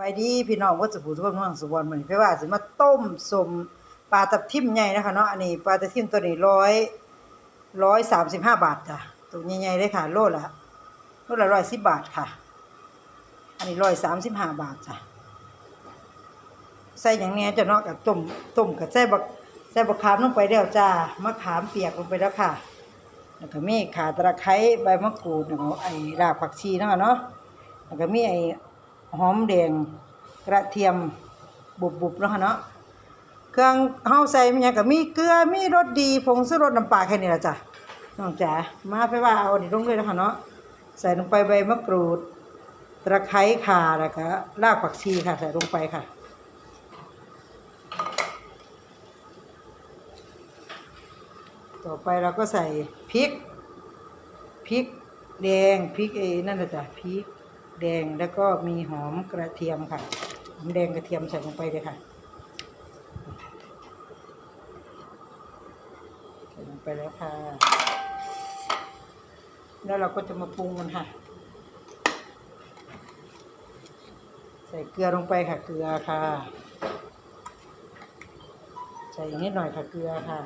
ไว้ดีพี่น้องว่าจะผูทุกคนน้องสุวรรณมื้อนพราะว่าสิมาต้มสมปลาทับทิมใหญ่นะคะเนาะอันนี้ปลาทับทิมตัวนี้ร้อยร้อยสามสิบห้าบาทจ้ะตัวใหญ่ๆเลยค่ะ โลละโลละร้อยสิบบาทค่ะ อันนี้ร้อยสามสิบห้าบาทจ้ะใส่อย่างเนี้ยจะเนาะกับต้มต้มกับใส่บักใส่บักขามลงไปแล้วจ้ามะขามเปียกลงไปแล้วค่ะแล้วก็มีขาตะไคร้ใบมะกรูดแล้วก็ไอ้รากผักชีนาะค่ะเนาะแล้วก็มีไอ้ หอมแดงกระเทียมบุบๆเนาะค่ะเนาะเครื่องเฮาใส่มันยังก็มีเกลือมีรสดีผงชูรสน้ำปลาแค่นี้ละจ้ะน้องจ๋ามาไปว่าเอาอันนี้ลงเลยเนาะค่ะเนาะใส่ลงไปใบมะกรูดตะไคร้ข่าแล้วก็รากผักชีค่ะใส่ลงไปค่ะต่อไปเราก็ใส่พริก พริกแดง พริกเอนั่นแหละจ้ะพริก แดงแล้วก็มีหอมกระเทียมค่ะ หอมแดงกระเทียมใส่ลงไปเลยค่ะใส่ลงไปแล้วค่ะ แล้วเราก็จะมาปรุงมันค่ะ ใส่เกลือลงไปค่ะเกลือค่ะ ใส่นิดหน่อยค่ะเกลือค่ะ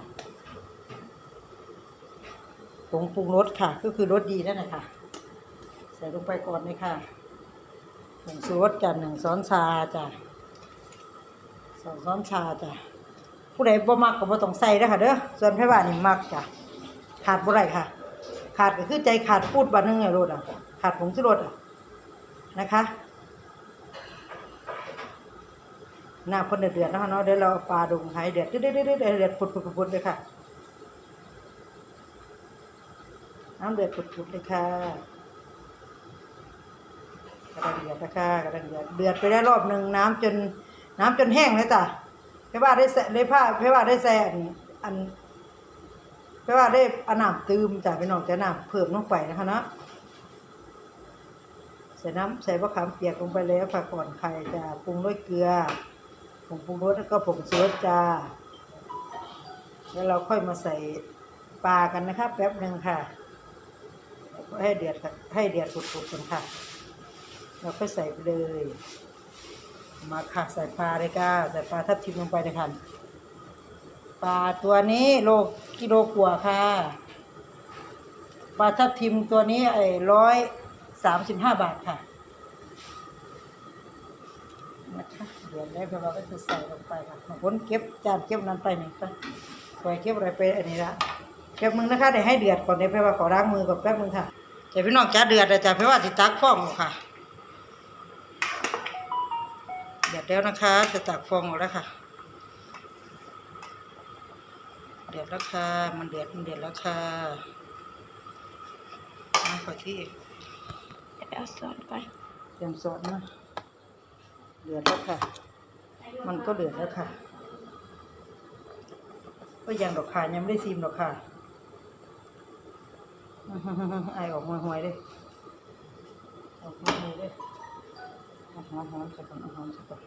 ผงปรุงรสค่ะ ก็คือรสดีนั่นแหละค่ะ ใส่ลงไปก่อนเลยค่ะ ผงชูรสจ้ะหนึ่งช้อนชาจ้ะสองช้อนชาจ้ะผู้ใดบ่มักก็บ่ต้องใส่เด้ค่ะเด้อส่วนไผว่านี่มักจ้ะขาดบ่ได้ค่ะ ขาดก็คือใจขาดพูดบาดนึงไงรสอะขาดผงชูรสอะนะคะน้ำคนเดือดๆนะคะเนาะเดี๋ยวเราเอาปลาดุงให้เดือดเดือดเดือดเดือดเดือดปุดปุดปุดปุดเลยค่ะน้ำเดือดปุดปุดเลยค่ะ กระเดือดนะคะกระเดือดเดือดไปได้รอบหนึ่งน้ำจนน้ำจนแห้งเลยจ้ะเพราว่าได้แซ่ได้ผ้าเพราว่าได้แซ่อันอันเพราว่าได้อาน้ำตืมจ้ะพี่น้องจะน้ำเพิ่มลงไปนะคะเนาะใส่น้ำใส่มะขามเปียกลงไปแล้วค่ะก่อนไข่จะปรุงด้วยเกลือผงปรุงรสแล้วก็ผงชูรสจ้าแล้วเราค่อยมาใส่ปลากันนะครับแป๊บหนึ่งค่ะ ให้เดือดค่ะให้เดือดสุดๆกันค่ะ เราค่อยใส่ไปเลย มาค่ะใส่ปลาเลยค่ะใส่ปลาทับทิมลงไปเลยค่ะปลาตัวนี้โลกิโลกว่าค่ะปลาทับทิมตัวนี้ไอ้ร้อยสามสิบห้าบาทค่ะนะคะเดี๋ยวแล้วเราก็จะใส่ลงไปค่ะบางคนเก็บจานเก็บนั้นไปหนี่ไปปล่อยเก็บอะไรไปอันนี้ละแป๊บนึงนะคะเดี๋ยวให้เดือดก่อนเดี๋ยวเพราะว่าขอล้างมือก่อนแป๊บนึงค่ะเดี๋ยวพี่น้องจ้เดือดเลยจ้ะเพราะว่าติตักฟองออค่ะ เดือดแล้วนะคะจะตักฟองออกแล้วค่ะ เดือดแล้วค่ะ มันเดือดมันเดือดแล้วค่ะมาขอที่เดี๋ยวไปเอาส่วนก่อนเตรียมซอสนะเดือดแล้วค่ะ มันก็เดือดแล้วค่ะ ก็ยังดอกค่ะยังไม่ได้ซีมดอกค่ะไอออกมาหวยๆเลยออกมาหวยๆเลยเอา หอมหอมๆใส่ก่อนหอมใส่ก่อน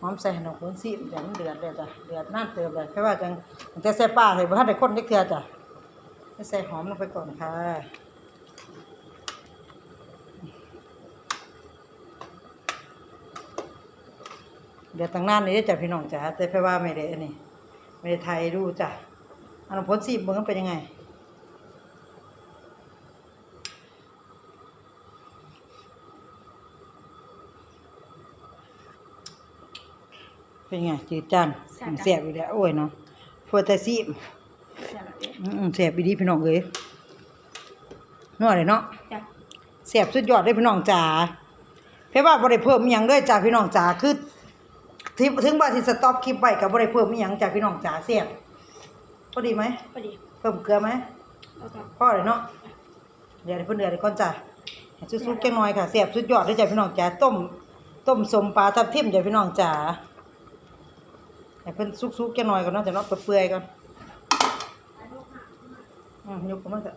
หอมใส่หนอกคนซีอย่างเดือดเลยจ้ะเดือดน่าเติมเลยแค่ว่าจังแต่ใส่ปลาใส่บ้านได้คนได้เกลือจ้ะใส่หอมลงไปก่อนค่ะเดี๋ยวตั้งนานนี้จ้ะพี่น้องจ๋าแต่แค่ว่าไม่ได้อันนี้ไม่ได้ไทยดูจ้ะอันนนผลสีเบิ่งมันเป็นยังไง เป็นไงจืดจานเสียบอีกแล้วโอ้ยเนาะโพแทสเซียมเสร็จแล้วเดี๋ยวอืมเสียบอีดีพี่น้องเอ้ยนัวเลยเนาะจ้ะเสียบสุดยอดเลยพี่น้องจ๋าเพราะว่าบ่ได้เพิ่มอหยังเลยจ้าพี่น้องจ๋าคือที่ถึงว่าสิสต็อปคลิปไว้ก็บ่ได้เพิ่มอหยังจ้าพี่น้องจ๋าเสียบพอดีไหมพอดีเพิ่มเกลือไหมเอาก่อนพอเลยเนาะเดี๋ยวให้เพิ่นเดือดก่อนจ้ะให้สุกๆจังหน่อยค่ะเสียบสุดยอดเลยจ้าพี่น้องจ๋าต้มต้มสมปลาทับทิมจ้าพี่น้องจ๋า ให้เพิ่นสุกๆจังหน่อยก่อนเนาะจะเนาะเปื่อยๆก่อนอืมยกออกมาเถอะ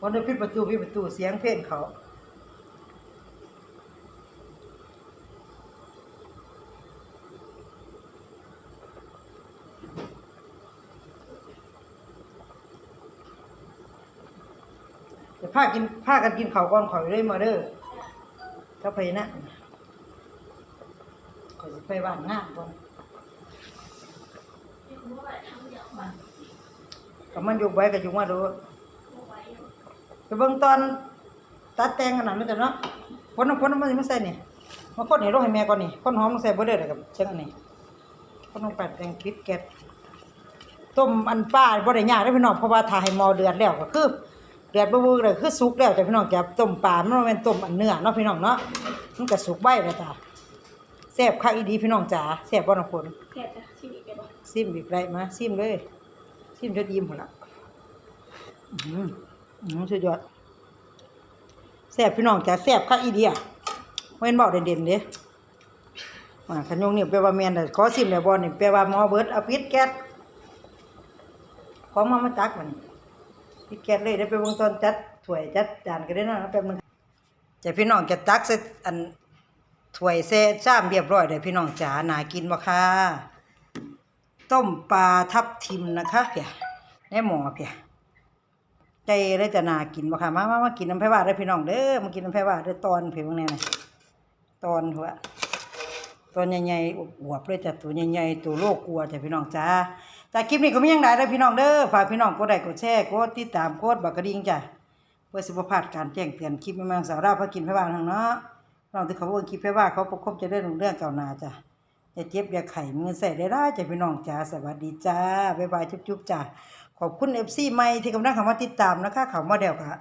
วันนี้ปิดประตูปิดประตูเสียงเพลงเขาจะพากินพากันกินเขาก่อนข่อยเลยมาเด้อ ก็ไปนะข่อยสิไปบ้านงานก่อนก็มันอยู่ไว้ก็อยู่มาดูไปเบิ่งตอนตัดแต่งขนาดนั้นจ้ะเนาะคนน้ำคนน้ำมันสิมาใส่นี่ยมาคนให้ลงให้แม่ก่อนนี่คนหอมมาใส่บ่ได้แล้วกับเช่นอันนี้คนลงไปแตงปิดแก๊สต้มอันป้าบ่ได้ยากเด้พี่น้องเพราะว่าถ้าให้หม้อเดือดแล้วก็คือ เดือดบ่เบิ่งเลยคือสุกแล้วจ้ะพี่น้องจ้ะต้มปลามันบ่แม่นต้มอันเนื้อเนาะพี่น้องเนาะมันก็สุกไว้แล้วจ้ะแซ่บคักอีดีพี่น้องจ๋าแซ่บบ่น้องฝนแค่จะชิมอีกได้บ่ซิมอีกได้มาซิมเลยซิมจนอิ่มหมดละอืมอืมสุดยอดแซ่บพี่น้องจ๋าแซ่บคักอีดีอะบ่เห็นเว้าเด่นๆเด้ว่าคันยงนี่แปลว่าแม่นแต่ขอซิมแล้วบ่นี่แปลว่าหมอเบิดเอาปิดแก๊สของมามาตักมัน พี่แกนเลยได้ไปเบิ่งตอนจัดถ้วยจัดจานก็ได้นะแป๊บนึงจะพี่น้องจะตักใส่อันถ้วยเซชามเรียบร้อยเลยพี่น้องจ๋าน่ากินบ่ค่ะต้มปลาทับทิมนะคะเพียในหมอเพียใจเลยจะน่ากินบ่ค่ะมามามากินน้ำไผ่ว่าได้พี่น้องเด้อมากินน้ำไผ่ว่าได้ตอนเพียงแน่น่ะตอนหัวตอนใหญ่ๆอวบๆเลยจ้ะตัวใหญ่ๆตัวโลกกลัวจ้ะพี่น้องจ้า จากคลิปนี้ก็มีอย่างไรเด้อพี่น้องเด้อฝากพี่น้องกดไลค์กดแชร์กดติดตามกดบักกระดิ่งจ้ะเพื่อสิบ่พลาดการแจ้งเตือนคลิปแม่ๆสาวดาพากินไผบ้านทางเนาะน้องที่เขาเบิ่งคลิปไผบ้านเขาประคบจะได้รุ่งเรื่องเก่านาจ้ะอย่าเจ็บอย่าไข้มีเงินใส่ได้ได้จ้ะพี่น้องจ้าสวัสดีจ้าบ๊ายบายจุ๊บๆจ้ะขอบคุณ FC ใหม่ที่กำลังเข้ามาติดตามนะคะเข้ามาเดียวค่ะ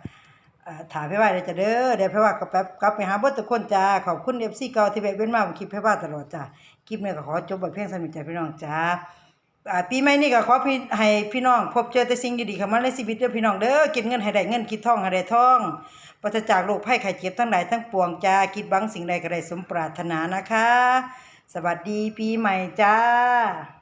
อ่าถ่ายไผบ้าเลยจ้ะเด้อเดี๋ยวไผบ้านก็แป๊บกลับไปหาเบิดทุกคนจ้าขอบคุณ FC เก่าที่แวะเว้นมาคลิปไผบ้านตลอดจ้ะคลิปนี้ก็ขอจบไว้เพียงเท่านี้จ้ะพี่น้องจ้า อ่าปีใหม่นี่ก็ขอพี่ให้พี่น้อง พบเจอแต่สิ่งดีๆเข้ามาในชีวิตเด้อพี่น้องเด้อกินเงินให้ได้เงินคิดทองให้ได้ทองปราศจากโรคภัยไข้เจ็บทั้งหลายทั้งปวงจ้าคิดหวังสิ่งใดก็ได้สมปรารถนานะคะ สวัสดีปีใหม่จ้า